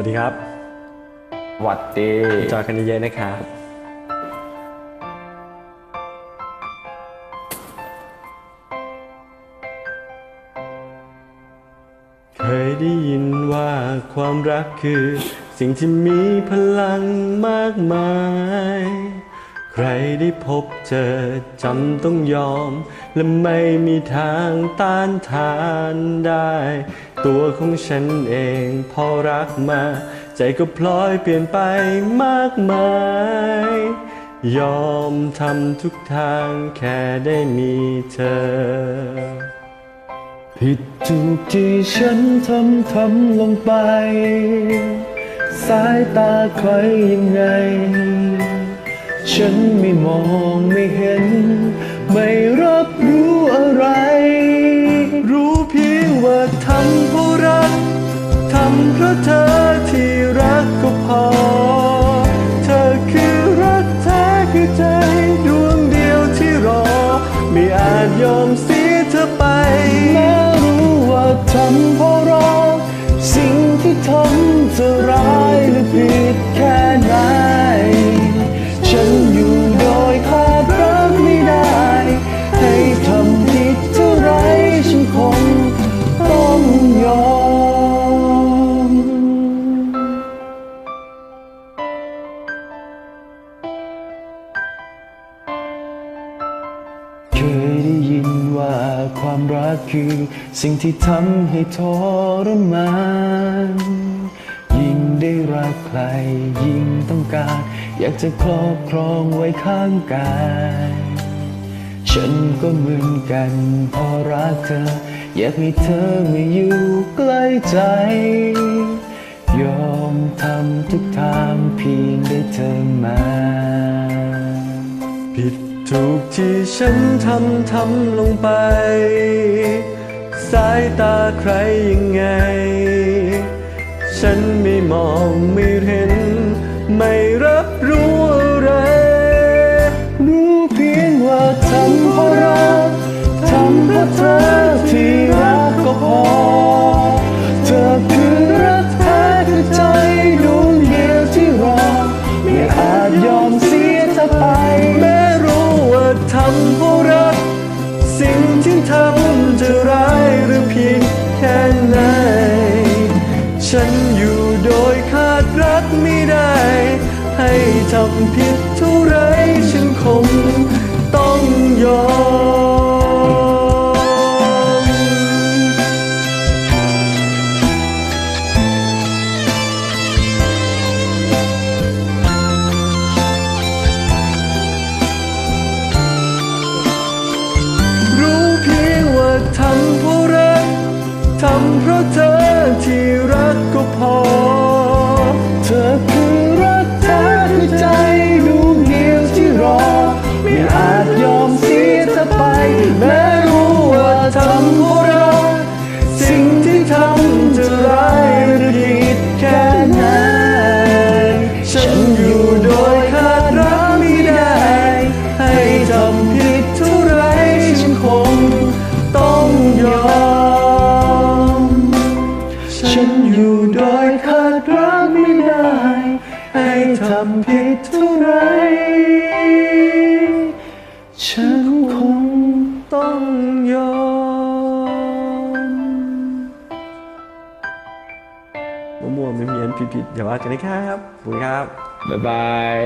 วัสดีครับหวัดดีจอยกันเยอะๆนะครับเคยได้ยินว่าความรักคือ สิ่งที่มีพลังมากมาย ใครได้พบเจอจำต้องยอม และไม่มีทางต้านทานได้ ตัวของฉันเองพอรักมา ใจก็พลอยเปลี่ยนไปมากมาย ยอมทำทุกทางแค่ได้มีเธอ ผิดถูกที่ฉันทำทำลงไป สายตาใครยังไง ฉันไม่มองไม่เห็น ไม่รับรู้อะไร รู้เพียงว่าทำเพราะรักทำเพราะเธอ ความรักคือสิ่งที่ทำให้ทรมาน ยิ่งได้รักใคร ยิ่งต้องการ อยากจะครอบครองไว้ข้างกาย ฉันก็เหมือนกันพอรักเธอ อยากให้เธอมาอยู่ใกล้ใจ ยอมทำทุกทางเพียงได้เธอมา ผิด ถูกที่ฉันทำทำลงไป สายตาใครยังไง ฉันไม่มองไม่เห็น ไม่รับรู้อะไร รู้เพียงว่าทำเพราะ สิ่งที่ทำจะร้ายหรือผิดแค่ไหน ฉันอยู่โดยขาดรักไม่ได้ ให้ทำผิดเท่าไรฉันคงต้องยอม ทำผิดเท่าไรฉันคงต้องยอมมั่วๆไม่มีอันผิดๆอย่าว่ากันนะครับขอบคุณครับ บ๊ายบาย